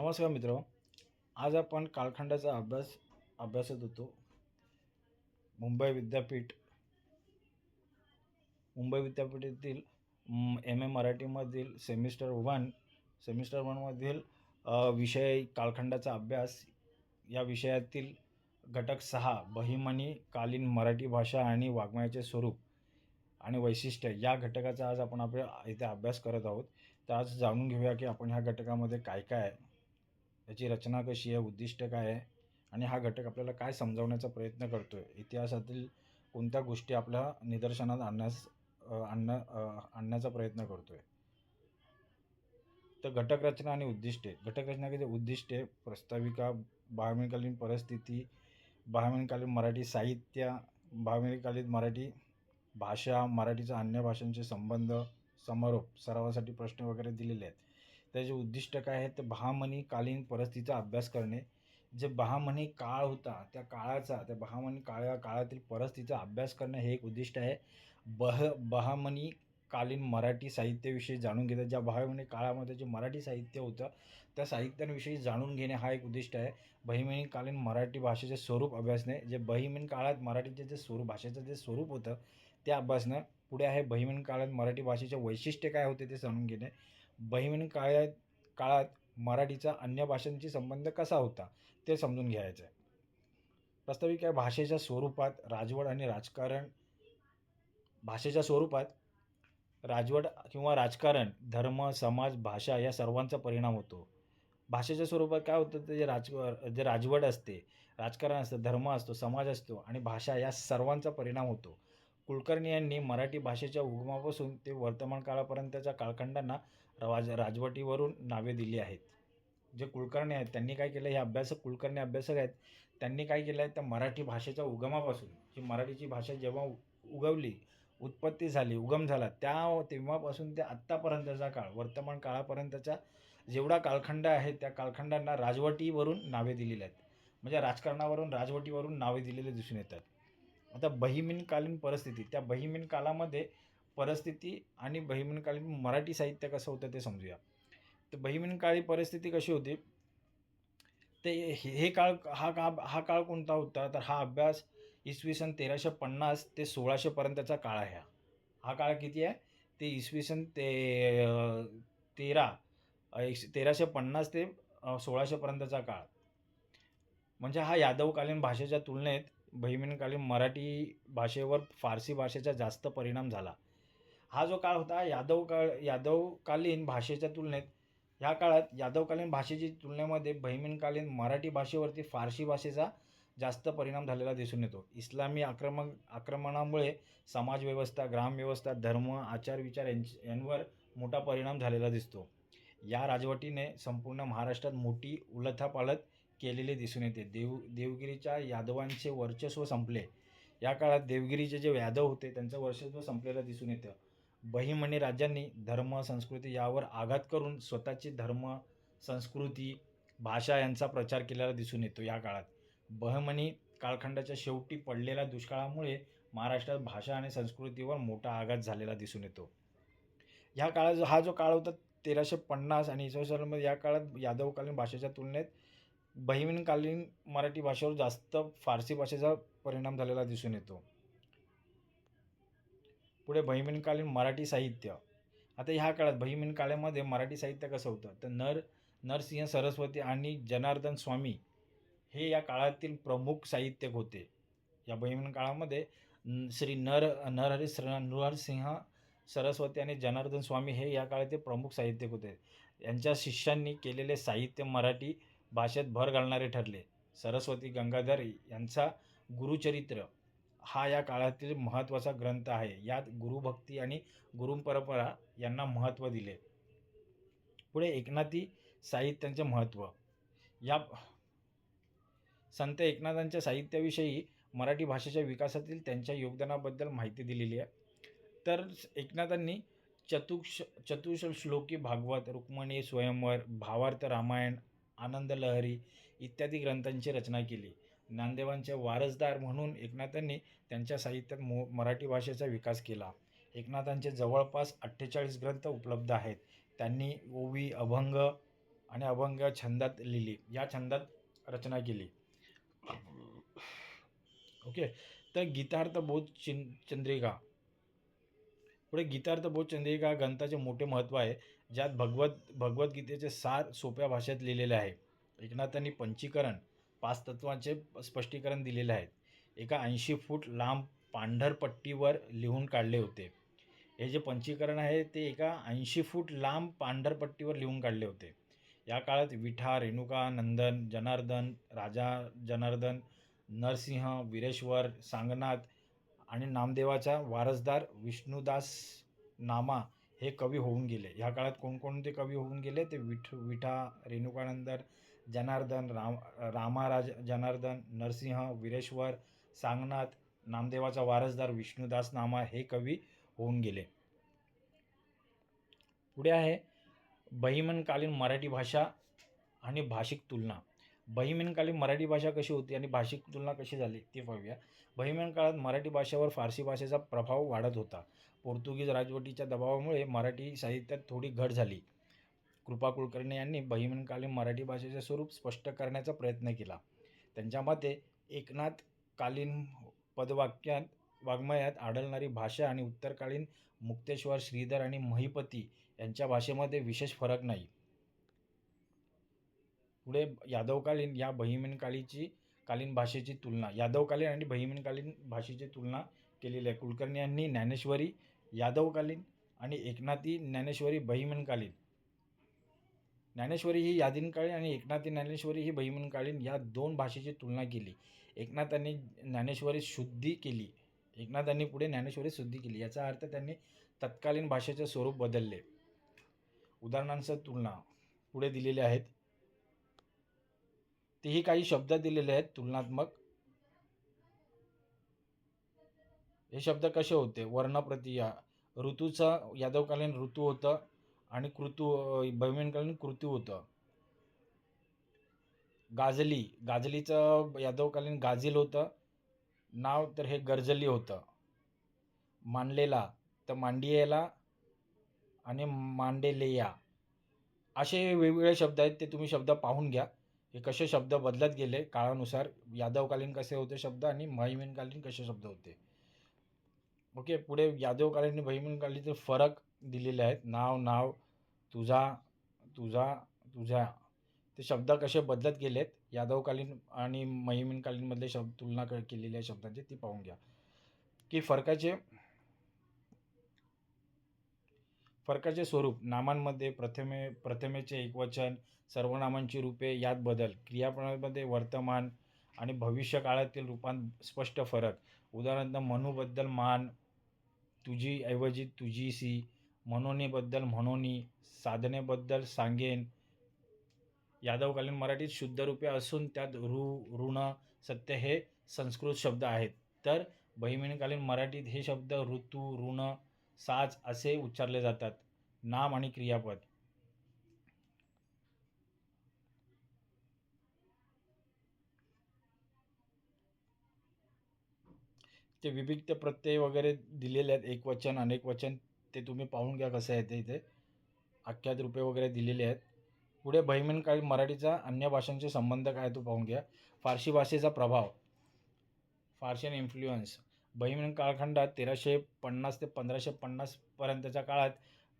नमस्कार मित्र आज आपण कालखंडाचा अभ्यास अभ्यासत होतो. मुंबई विद्यापीठ मुंबई विद्यापीठातील एम ए मराठीमधील सेमिस्टर वन सेमिस्टर वनमधील विषय कालखंडाचा अभ्यास या विषयातील घटक सहा बहिमनी कालीन मराठी भाषा आणि वाङ्मयाचे स्वरूप आणि वैशिष्ट्य या घटकाचा आज आपण आपल्या इथे अभ्यास करत आहोत. तर आज जाणून घेऊया की आपण ह्या घटकामध्ये काय काय याची रचना कशी आहे उद्दिष्ट काय आहे आणि हा घटक आपल्याला काय समजावण्याचा प्रयत्न करतो आहे इतिहासातील कोणत्या गोष्टी आपल्या निदर्शनात आणण्यास आणण्या आणण्याचा प्रयत्न करतो आहे तर घटक रचना आणि उद्दिष्टे घटक रचना किती उद्दिष्टे प्रस्ताविका बहामनीकालीन परिस्थिती बहामनीकालीन मराठी साहित्य बहामनीकालीन मराठी भाषा मराठीचा अन्य भाषांचे संबंध समारोप सरावासाठी प्रश्न वगैरे दिलेले आहेत. त्याचे उद्दिष्ट काय आहे तर बहामनी कालीन परिस्थितीचा अभ्यास करणे. जे बहामनी काळ होता त्या काळाचा त्या बहामनी काळा काळातील परिस्थितीचा अभ्यास करणे हे एक उद्दिष्ट आहे. बह बहामनी कालीन मराठी साहित्याविषयी जाणून घेतात ज्या बहामनी काळामध्ये जे मराठी साहित्य होतं त्या साहित्यांविषयी जाणून घेणे हा एक उद्दिष्ट आहे. बहिमनी कालीन मराठी भाषेचे स्वरूप अभ्यासणे. जे बहिमीन काळात मराठीचे जे स्वरूप भाषेचं जे स्वरूप होतं ते अभ्यासणं पुढे आहे बहिमीन काळात मराठी भाषेचे वैशिष्ट्य काय होते ते जाणून घेणे. बहिमिन काळात काळात मराठीचा अन्य भाषांशी संबंध कसा होता ते समजून घ्यायचं आहे प्रस्ताविक या भाषेच्या स्वरूपात राजवड आणि राजकारण भाषेच्या स्वरूपात राजवट किंवा राजकारण धर्म समाज भाषा या सर्वांचा परिणाम होतो. भाषेच्या स्वरूपात काय होतं ते जे राज जे राजवट असते राजकारण असतं धर्म असतो समाज असतो आणि भाषा या सर्वांचा परिणाम होतो. कुलकर्णी यांनी मराठी भाषेच्या उगमापासून ते वर्तमान काळापर्यंतच्या कालखंडांना राज राजवटीवरून नावे दिली आहेत. जे कुलकर्णी आहेत त्यांनी काय केलं? हे अभ्यासक कुलकर्णी अभ्यासक आहेत. त्यांनी काय केलं? आहे तर मराठी भाषेच्या उगमापासून. जी मराठीची भाषा जेव्हा उगवली उत्पत्ती झाली उगम झाला त्या तेव्हापासून ते आत्तापर्यंतचा काळ वर्तमान काळापर्यंतचा जेवढा कालखंड आहे त्या कालखंडांना राजवटीवरून नावे दिलेली आहेत. म्हणजे राजकारणावरून राजवटीवरून नावे दिलेले दिसून येतात. आता बहिमीनकालीन परिस्थिती त्या बहिमीन कालामध्ये परिस्थिती आणि बहिमीनकालीन मराठी साहित्य कसं होतं ते समजूया. तर बहिमीनकाळी परिस्थिती कशी होती? ते हे हे काळ हा का हा काळ कोणता होता? तर हा अभ्यास इसवी सन तेराशे पन्नास ते सोळाशेपर्यंतचा काळ आहे हा. काळ किती आहे? ते इसवी सन ते तेरा एकशे तेराशे पन्नास ते सोळाशेपर्यंतचा काळ. म्हणजे हा यादवकालीन भाषेच्या तुलनेत बहिमीनकालीन मराठी भाषेवर फारसी भाषेचा जास्त परिणाम झाला. हा जो काळ होता यादव काळ यादवकालीन भाषेच्या तुलनेत ह्या काळात यादवकालीन भाषेची तुलनेमध्ये बहिमीनकालीन मराठी भाषेवरती फारसी भाषेचा जास्त परिणाम झालेला दिसून येतो. इस्लामी आक्रमण आक्रमणामुळे समाजव्यवस्था ग्रामव्यवस्था धर्म आचार विचार यांच यांवर मोठा परिणाम झालेला दिसतो. या राजवटीने संपूर्ण महाराष्ट्रात मोठी उलथापालथ केलेली दिसून येते. देव देवगिरीच्या यादवांचे वर्चस्व संपले. या काळात देवगिरीचे जे यादव होते त्यांचं वर्चस्व संपलेलं दिसून येतं. बहिमनी राज्यांनी धर्म संस्कृती यावर आघात करून स्वतःची धर्म संस्कृती भाषा यांचा प्रचार केलेला दिसून येतो या काळात. बहमनी कालखंडाच्या शेवटी पडलेल्या दुष्काळामुळे महाराष्ट्रात भाषा आणि संस्कृतीवर मोठा आघात झालेला दिसून येतो. ह्या काळात जो हा जो काळ होता तेराशे पन्नास आणि इसवी या काळात यादवकालीन भाषेच्या तुलनेत बहिमीनकालीन मराठी भाषेवर जास्त फारसी भाषेचा परिणाम झालेला दिसून येतो. पुढे बहिमीनकालीन मराठी साहित्य. आता ह्या काळात बहिमीन काळामध्ये मराठी साहित्य कसं होतं? तर नर नरसिंह सरस्वती आणि जनार्दन स्वामी हे या काळातील प्रमुख साहित्यक होते. या बहिमीन काळामध्ये श्री नर नरहरी श्र नरसिंह सरस्वती आणि जनार्दन स्वामी हे या काळातील प्रमुख साहित्यक होते. यांच्या शिष्यांनी केलेले साहित्य मराठी भाषेत भर घालणारे ठरले. सरस्वती गंगाधर यांचा गुरुचरित्र. हा या काळातील महत्त्वाचा ग्रंथ आहे. यात गुरुभक्ती आणि गुरुपरंपरा यांना महत्त्व दिले. पुढे एकनाथी साहित्यांचे महत्त्व. या संत एकनाथांच्या साहित्याविषयी मराठी भाषेच्या विकासातील त्यांच्या योगदानाबद्दल माहिती दिलेली आहे. तर एकनाथांनी चतुक्ष चतुश श्लोकी भागवत रुक्मणी स्वयंवर भावार्थ रामायण आनंद लहरी इत्यादी ग्रंथांची रचना केली. ज्ञानदेवांचे वारसदार म्हणून एकनाथांनी त्यांच्या साहित्यात मो मराठी भाषेचा विकास केला. एकनाथांचे जवळपास अठ्ठेचाळीस ग्रंथ उपलब्ध आहेत. त्यांनी ओवी अभंग आणि अभंग छंदात लिहिली. या छंदात रचना केली. ओके. तर गीतार्थ बोध चिन चंद्रिका. पुढे गीतार्थ बोध चंद्रिका ग्रंथाचे मोठे महत्त्व आहे ज्यात भगवत भगवद्गीतेचे सार सोप्या भाषेत लिहिलेले आहे. एकनाथांनी पंचीकरण पाच तत्वांचे स्पष्टीकरण दिलेले आहेत. एका ऐंशी फूट लांब पांढर पट्टीवर लिहून काढले होते. हे जे पंचीकरण आहे ते एका ऐंशी फूट लांब पांढर पट्टीवर लिहून काढले होते. या काळात विठा रेणुका नंदन जनार्दन राजा जनार्दन नरसिंह वीरेश्वर सांगनाथ आणि नामदेवाचा वारसदार विष्णुदास नामा हे कवी होऊन गेले. ह्या काळात कोणकोणते कवी होऊन गेले? ते विठ विठा रेणुकानंदन जनार्दन राम रामाराज जनार्दन नरसिंह वीरेश्वर सांगनाथ नामदेवाचा वारसदार विष्णुदास नामा हे कवी होऊन गेले. पुढे आहे बहिमनकालीन मराठी भाषा आणि भाषिक तुलना. बहिमनकालीन मराठी भाषा कशी होती आणि भाषिक तुलना कशी झाली ते पाहूया. बहिमन काळात मराठी भाषेवर फारसी भाषेचा प्रभाव वाढत होता. पोर्तुगीज राजवटीच्या दबावामुळे मराठी साहित्यात थोडी घट झाली. कृपा कुलकर्णी यांनी बहिमनकालीन मराठी भाषेचे स्वरूप स्पष्ट करण्याचा प्रयत्न केला. त्यांच्या मते एकनाथ कालीन पदवाक्यात वाङ्मयात आढळणारी भाषा आणि उत्तरकालीन मुक्तेश्वर श्रीधर आणि महिपती यांच्या भाषेमध्ये विशेष फरक नाही. पुढे यादवकालीन या बहिमीनकालीची कालीन भाषेची तुलना यादवकालीन आणि बहिमीनकालीन भाषेची तुलना केलेली आहे कुलकर्णी यांनी ज्ञानेश्वरी यादवकालीन आणि एकनाथी ज्ञानेश्वरी बहिमनकालीन ज्ञानेश्वरी ही यादीनकालीन आणि एकनाथी ज्ञानेश्वरी ही बहिमनकालीन या दोन भाषेची तुलना केली. एकनाथांनी ज्ञानेश्वरी शुद्धी केली. एकनाथांनी पुढे ज्ञानेश्वरी शुद्धी केली. याचा अर्थ त्यांनी तत्कालीन भाषेचे स्वरूप बदलले. उदाहरणांसह तुलना पुढे दिलेले आहेत. तेही काही शब्द दिलेले आहेत. तुलनात्मक. हे शब्द कसे होते? वर्णप्रतिया. ऋतूचं यादवकालीन ऋतू होतं. आणि कृतू बहिमीनकालीन कृतू होतं. गाजली गाजलीचं यादवकालीन गाजील होतं. नाव तर हे गर्जली होतं. मांडलेला तर मांडियेला आणि मांडेलेया. असे वेगवेगळे शब्द आहेत ते तुम्ही शब्द पाहून घ्या. हे कसे शब्द बदलत गेले काळानुसार यादवकालीन कसे होते शब्द आणि महिमीनकालीन कसे शब्द होते? ओके पुढे यादवकालीन आणि बहिमीनकालीन फरक दिलेले आहेत. नाव नाव तुझा तुझा तुझ्या. ते शब्द कसे बदलत गेलेत यादवकालीन आणि महिमीनकालीनमधले शब्द तुलना क- केलेली आहे शब्दांची ती पाहून घ्या. की फरकाचे फरकाचे स्वरूप नामांमध्ये प्रथमे प्रथमेचे एकवचन सर्वनामांची रूपे यात बदल क्रियापणामध्ये वर्तमान आणि भविष्य काळातील रूपांत स्पष्ट फरक. उदाहरणार्थ मनूबद्दल मान तुझी ऐवजी तुझी सी म्हणोनीबद्दल म्हणोनी साधनेबद्दल सांगेन. यादवकालीन मराठीत शुद्धरूपे असून त्यात ऋ ऋण सत्य हे संस्कृत शब्द आहेत. तर बहिमीनकालीन मराठीत हे शब्द ऋतू ऋण साज असे उच्चारले जातात. नाम आणि क्रियापद. ते विभिक्त प्रत्यय वगैरे दिलेले आहेत. एकवचन अनेकवचन ते तुम्ही पाहून घ्या कसं आहे ते इथे. आख्यात रूपे वगैरे दिलेले आहेत. पुढे बहिमीनकालीन मराठीचा अन्य भाषांशी संबंध काय तो पाहून घ्या. फारसी भाषेचा प्रभाव. फारशियन इन्फ्लुएन्स बहिमीन कालखंडात तेराशे पन्नास ते पंधराशे पन्नासपर्यंतच्या काळात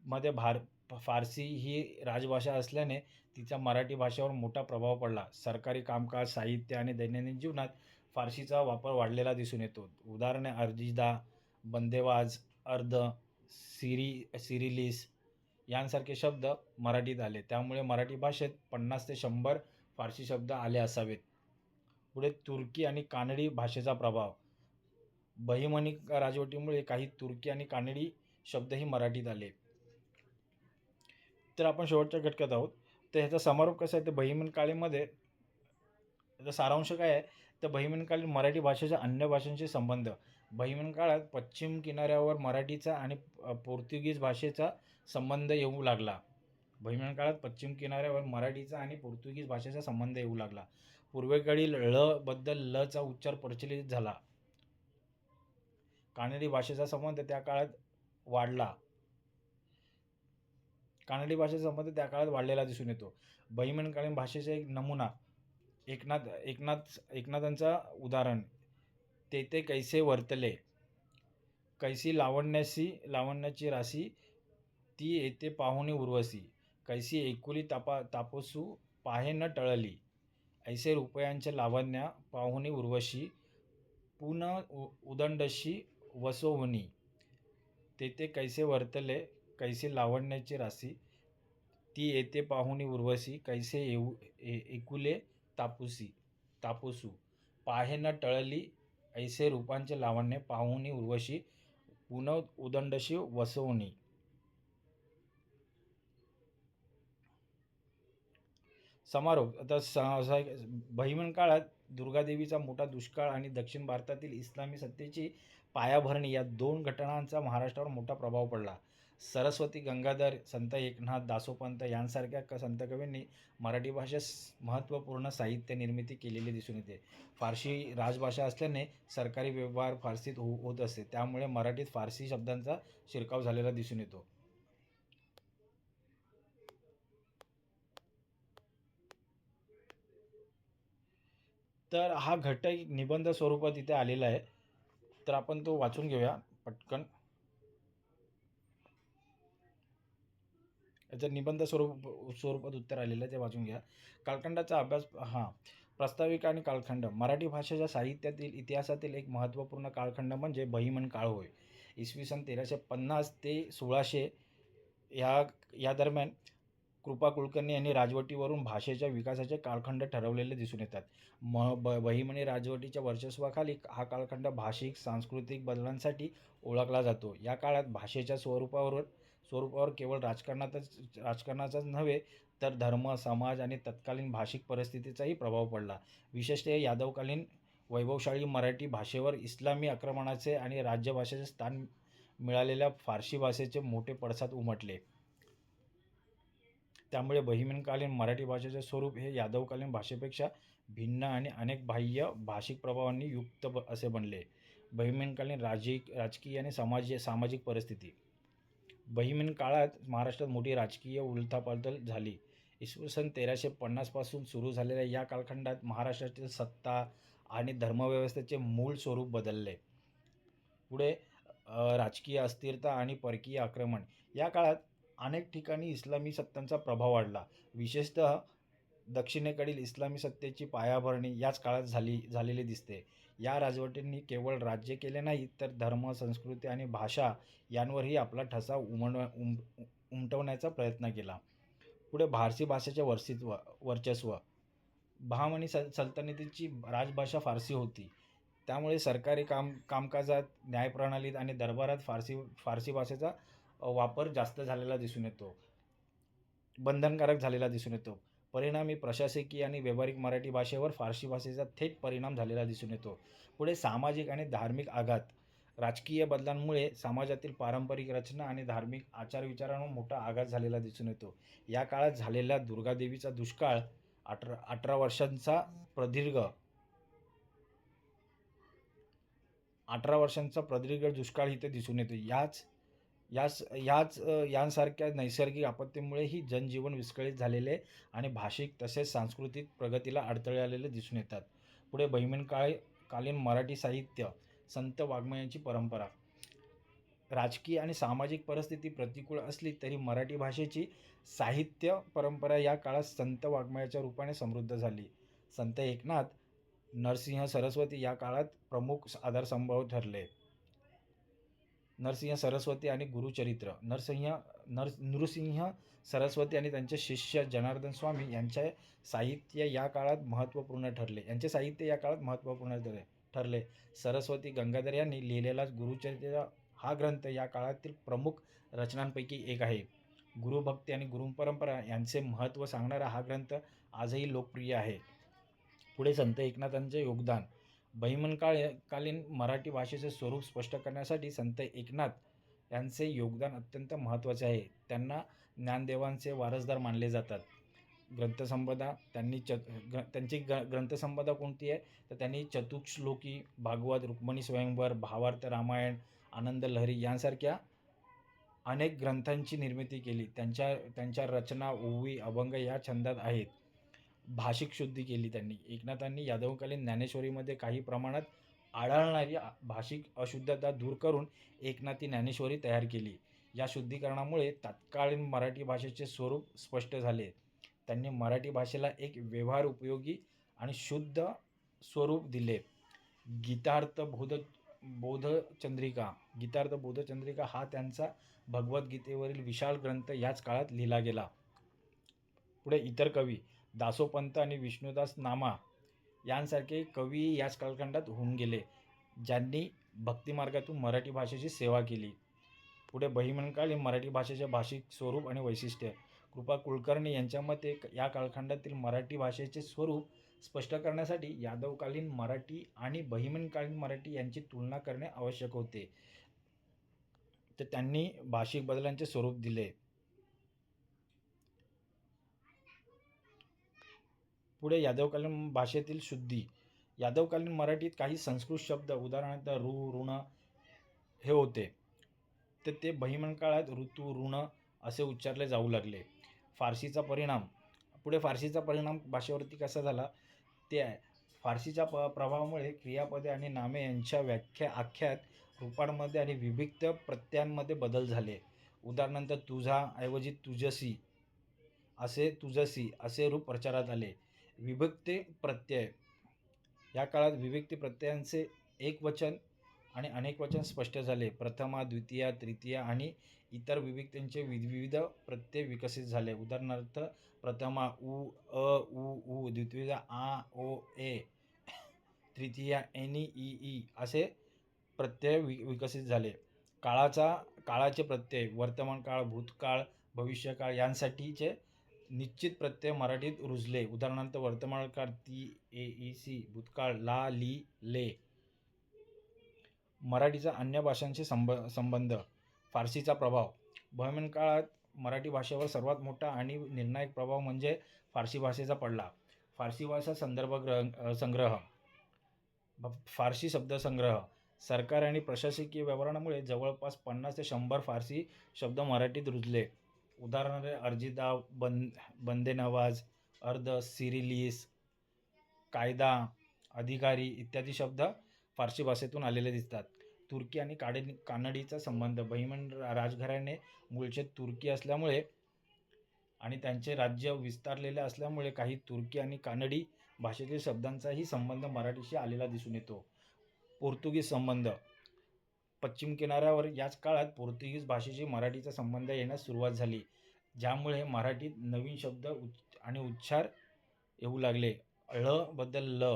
मध्ये भार फारसी ही राजभाषा असल्याने तिचा मराठी भाषेवर मोठा प्रभाव पडला. सरकारी कामकाज साहित्य आणि दैनंदिन जीवनात फारसीचा वापर वाढलेला दिसून येतो. उदाहरणे अर्जिदा बंदेवाज अर्ध सिरी सिरिलिस यांसारखे शब्द मराठीत आले. त्यामुळे मराठी भाषेत पन्नास ते शंभर फारसी शब्द आले असावेत. पुढे तुर्की आणि कानडी भाषेचा प्रभाव. बहिमनी राजवटीमुळे काही तुर्की आणि कानडी शब्दही मराठीत आले. तर आपण शेवटच्या घटकात आहोत. तर ह्याचा समारोप कसा आहे? तर बहिमन काळीमध्ये याचा सारांश काय आहे? तर बहिमनकालीन मराठी भाषेच्या अन्य भाषांशी संबंध. बहिमन काळात पश्चिम किनाऱ्यावर मराठीचा आणि पोर्तुगीज भाषेचा संबंध येऊ लागला. बहिमन काळात पश्चिम किनाऱ्यावर मराठीचा आणि पोर्तुगीज भाषेचा संबंध येऊ लागला. पूर्वेकडील ळ बद्दल ल चा उच्चार प्रचलित झाला. कानडी भाषेचा संबंध त्या काळात वाढला. कानडी भाषेचा संबंध त्या काळात वाढलेला दिसून येतो. बहिमनकालीन भाषेचा एक नमुना एकनाथ एकनाथ एकनाथांचा उदाहरण. तेथे कैसे वर्तले? कैसी लावण्यासी लावण्याची राशी ती येते पाहुणे उर्वशी कैसी एकुली तापा तापसू पाहे न टळली ऐसे रुपयांच्या लावण्या पाहुणे उर्वशी पुन उ उदंडशी वसोहुनी तेथे कैसे वर्तले कैसे लावण्याची राशी ती येते पाहुणी उर्वशी कैसे येऊ ए एकुले तापुसी तापुसू पाहे न टळली ऐसे रूपांचे लावण्य पाहुणी उर्वशी पुनव उदंडशी वसवणी समारोप आता बहिमन काळात दुर्गादेवीचा मोठा दुष्काळ आणि दक्षिण भारतातील इस्लामी सत्तेची पायाभरणी या दोन घटनांचा महाराष्ट्रावर मोठा प्रभाव पडला. सरस्वती गंगाधर संत एकनाथ दासोपंत यांसारख्या क संत कवींनी मराठी भाषेस महत्त्वपूर्ण साहित्य निर्मिती केलेली दिसून येते. फारशी राजभाषा असल्याने सरकारी व्यवहार फारसीत हो होत असते. त्यामुळे मराठीत फारसी शब्दांचा शिरकाव झालेला दिसून येतो. तर हा घटक निबंध स्वरूपात इथे आलेला आहे. तर आपण तो वाचून घेऊया पटकन. याचं निबंध स्वरूप स्वरूपात उत्तर आलेलं आहे ते वाचून घ्या. कालखंडाचा अभ्यास हां. प्रास्ताविक आणि कालखंड. मराठी भाषेच्या साहित्यातील इतिहासातील एक महत्त्वपूर्ण कालखंड म्हणजे बहिमन काळ होय. इसवी सन तेराशे पन्नास ते सोळाशे या या दरम्यान कृपा कुलकर्णी यांनी राजवटीवरून भाषेच्या विकासाचे कालखंड ठरवलेले दिसून येतात. म ब बहिमणी राजवटीच्या वर्चस्वाखाली हा कालखंड भाषिक सांस्कृतिक बदलांसाठी ओळखला जातो. या काळात भाषेच्या स्वरूपावर स्वरूपावर केवळ राजकारणातच राजकारणाचाच नव्हे तर धर्म समाज आणि तत्कालीन भाषिक परिस्थितीचाही प्रभाव पडला. विशेषतः यादवकालीन वैभवशाळी मराठी भाषेवर इस्लामी आक्रमणाचे आणि राज्यभाषेचे स्थान मिळालेल्या फारसी भाषेचे मोठे पडसाद उमटले. त्यामुळे बहिमीनकालीन मराठी भाषेचे स्वरूप हे यादवकालीन भाषेपेक्षा भिन्न आणि अनेक बाह्य भाषिक प्रभावांनी युक्त ब असे बनले. बहिमीनकालीन राजकीय राजकीय आणि समाज सामाजिक परिस्थिती. बहिमीन काळात महाराष्ट्रात मोठी राजकीय उलथापालथल झाली. इसवी सन तेराशे पन्नासपासून सुरू झालेल्या या कालखंडात महाराष्ट्रातील सत्ता आणि धर्मव्यवस्थेचे मूळ स्वरूप बदलले. पुढे राजकीय अस्थिरता आणि परकीय आक्रमण. या काळात अनेक ठिकाणी इस्लामी सत्तांचा प्रभाव वाढला. विशेषतः दक्षिणेकडील इस्लामी सत्तेची पायाभरणी याच काळात झाली झालेली दिसते. या राजवटींनी केवळ राज्य केले नाही तर धर्म संस्कृती आणि भाषा यांवरही आपला ठसा उमण उम उमटवण्याचा प्रयत्न केला. पुढे फारसी भाषेचे वर्षित्व वर्चस्व. बहामनी सल सल्तनतीची राजभाषा फारसी होती. त्यामुळे सरकारी काम कामकाजात न्यायप्रणालीत आणि दरबारात फारसी फारसी भाषेचा वापर जास्त झालेला दिसून येतो. बंधनकारक झालेला दिसून येतो. परिणामी प्रशासकीय आणि व्यावहारिक मराठी भाषेवर फारसी भाषेचा थेट परिणाम झालेला दिसून येतो. पुढे सामाजिक आणि धार्मिक आघात. राजकीय बदलांमुळे समाजातील पारंपरिक रचना आणि धार्मिक आचारविचारांवर मोठा आघात झालेला दिसून येतो. या काळात झालेला दुर्गादेवीचा दुष्काळ अठरा अठरा वर्षांचा प्रदीर्घ अठरा वर्षांचा प्रदीर्घ दुष्काळ इथे दिसून येतो. याच याच याच यांसारख्या नैसर्गिक आपत्तीमुळे ही जनजीवन विस्कळीत झालेले आणि भाषिक तसेच सांस्कृतिक प्रगतीला अडथळे आलेले दिसून येतात. पुढे बहिमीन काळे कालीन मराठी साहित्य संत वाङ्मयांची परंपरा. राजकीय आणि सामाजिक परिस्थिती प्रतिकूल असली तरी मराठी भाषेची साहित्य परंपरा या काळात संत वाङ्मयाच्या रूपाने समृद्ध झाली. संत एकनाथ नरसिंह सरस्वती या काळात प्रमुख आधारस्तंभ ठरले. नरसिंह सरस्वती आणि गुरुचरित्र. नरसिंह नर नृसिंह सरस्वती आणि त्यांचे शिष्य जनार्दन स्वामी यांचे साहित्य या काळात महत्त्वपूर्ण ठरले. यांचे साहित्य या काळात महत्त्वपूर्ण ठरले ठरले. सरस्वती गंगाधर यांनी लिहिलेला गुरुचरित्र हा ग्रंथ या काळातील प्रमुख रचनांपैकी एक आहे. गुरुभक्ती आणि गुरुपरंपरा यांचे महत्त्व सांगणारा हा ग्रंथ आजही लोकप्रिय आहे. पुढे संत एकनाथांचे योगदान. बहिमन कालीन मराठी भाषेचे स्वरूप स्पष्ट करण्यासाठी संत एकनाथ यांचे योगदान अत्यंत महत्त्वाचे आहे. त्यांना ज्ञानदेवांचे वारसदार मानले जातात. ग्रंथसंपदा त्यांनी च ग्र त्यांची ग ग्रंथसंपदा कोणती आहे? तर त्यांनी चतुश्लोकी भागवत रुक्मणी स्वयंवर भावार्थ रामायण आनंद लहरी यांसारख्या अनेक ग्रंथांची निर्मिती केली. त्यांच्या त्यांच्या रचना ओवी अभंग या छंदात आहेत. भाषिक शुद्धी केली त्यांनी. एकनाथांनी यादवकालीन ज्ञानेश्वरीमध्ये काही प्रमाणात आढळणारी भाषिक अशुद्धता दूर करून एकनाथी ज्ञानेश्वरी तयार केली. या शुद्धीकरणामुळे तत्कालीन मराठी भाषेचे स्वरूप स्पष्ट झाले. त्यांनी मराठी भाषेला एक व्यवहार उपयोगी आणि शुद्ध स्वरूप दिले. गीतार्थ बोध बोधचंद्रिका. गीतार्थ बोधचंद्रिका हा त्यांचा भगवद्गीतेवरील विशाल ग्रंथ याच काळात लिहिला गेला. पुढे इतर कवी दासोपंत आणि विष्णुदास नामा यांसारखे कवी याच कालखंडात होऊन गेले ज्यांनी भक्तिमार्गातून मराठी भाषेची सेवा केली. पुढे बहिमनकालीन मराठी भाषेचे भाषिक स्वरूप आणि वैशिष्ट्य. कृपा कुलकर्णी यांच्या मते या कालखंडातील मराठी भाषेचे स्वरूप स्पष्ट करण्यासाठी यादवकालीन मराठी आणि बहिमनकालीन मराठी यांची तुलना करणे आवश्यक होते. तर त्यांनी भाषिक बदलांचे स्वरूप दिले. पुढे यादवकालीन भाषेतील शुद्धी. यादवकालीन मराठीत काही संस्कृत शब्द उदाहरणार्थ ऋ ऋण हे होते. तर ते बहिमन काळात ऋतू ऋण असे उच्चारले जाऊ लागले. फारसीचा परिणाम. पुढे फारसीचा परिणाम भाषेवरती कसा झाला? ते आहे. फारसीच्या प प्रभावामुळे क्रियापदे आणि नामे यांच्या व्याख्या आख्यात रूपांमध्ये आणि विभिक्त प्रत्ययांमध्ये बदल झाले. उदाहरणार्थ तुझा ऐवजी तुझसी. असे तुझसी असे रूप प्रचारात आले. विभक्ती प्रत्यय. या काळात विभक्ती प्रत्ययांचे एकवचन आणि अनेकवचन स्पष्ट झाले. प्रथमा द्वितीया तृतीया आणि इतर विभक्तींचे विविध प्रत्यय विकसित झाले. उदाहरणार्थ प्रथमा उ अ उ उ द्वितीया आ ओ ए तृतीया एनी ई ई असे प्रत्यय वि विकसित झाले. काळाचा काळाचे प्रत्यय वर्तमान काळ भूतकाळ भविष्यकाळ यांसाठीचे निश्चित प्रत्यय मराठीत रुजले. उदाहरणार्थ वर्तमानकाळ ती ए ई सी भूतकाळ ला ली ले. मराठीचा अन्य भाषांशी संब संबंध. फारसीचा प्रभाव. बहमन काळात मराठी भाषेवर सर्वात मोठा आणि निर्णायक प्रभाव म्हणजे फारसी भाषेचा पडला. फारसी भाषा संदर्भ ग्रह संग्रह. फारसी शब्दसंग्रह सरकार आणि प्रशासकीय व्यवहारामुळे जवळपास पन्नास ते शंभर फारसी शब्द मराठीत रुजले. उदाहरणार्थ अर्जिदा बन बंदे नवाज अर्ध सिरिलीस कायदा अधिकारी इत्यादी शब्द फारसी भाषेतून आलेले दिसतात. तुर्की आणि काडे कानडीचा संबंध. बहिमन रा- राजघराणे मूळचे तुर्की असल्यामुळे आणि त्यांचे राज्य विस्तारलेले असल्यामुळे काही तुर्की आणि कानडी भाषेतील शब्दांचाही संबंध मराठीशी आलेला दिसून येतो. पोर्तुगीज संबंध. पश्चिम किनाऱ्यावर याच काळात पोर्तुगीज भाषेशी मराठीचा संबंध येण्यास सुरुवात झाली ज्यामुळे मराठीत नवीन शब्द उच् आणि उच्चार येऊ लागले. ळ बद्दल ल.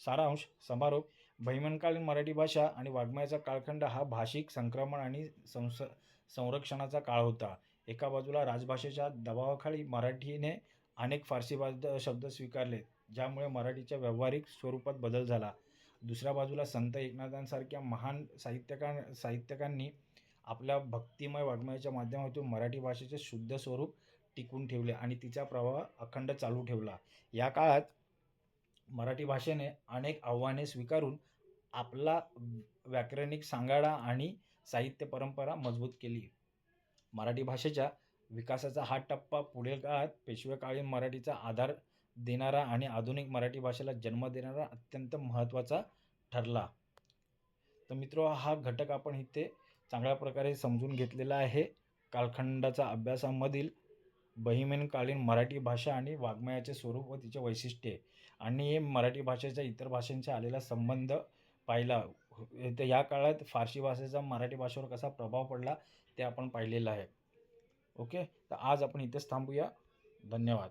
सारांश समारोप. बहिमनकालीन मराठी भाषा आणि वाङ्मयाचा कालखंड हा भाषिक संक्रमण आणि संस संरक्षणाचा काळ होता. एका बाजूला राजभाषेच्या दबावाखाली मराठीने अनेक फारसी शब्द स्वीकारले ज्यामुळे मराठीच्या व्यावहारिक स्वरूपात बदल झाला. दुसऱ्या बाजूला संत एकनाथांसारख्या महान साहित्यकार साहित्यकांनी आपल्या भक्तिमय वाङ्मयाच्या माध्यमातून मराठी भाषेचे शुद्ध स्वरूप टिकून ठेवले आणि तिचा प्रवाह अखंड चालू ठेवला. या काळात मराठी भाषेने अनेक आव्हाने स्वीकारून आपला व्याकरणिक सांगाडा आणि साहित्य परंपरा मजबूत केली. मराठी भाषेच्या विकासाचा हा टप्पा पुढील काळात पेशवेकालीन मराठीचा आधार देणारा आणि आधुनिक मराठी भाषेला जन्म देणारा अत्यंत महत्त्वाचा ठरला. तर मित्र हा घटक आपण इथे चांगल्या प्रकारे समजून घेतलेला आहे. कालखंडाचा अभ्यासामधील बहिमेनकालीन मराठी भाषा आणि वाङ्मयाचे स्वरूप व तिचे वैशिष्ट्ये आणि मराठी भाषेचा इतर भाषांचा आलेला संबंध पाहिला. तर या काळात फारसी भाषेचा मराठी भाषेवर कसा प्रभाव पडला ते आपण पाहिलेलं आहे. ओके? तर आज आपण इथेच थांबूया. धन्यवाद.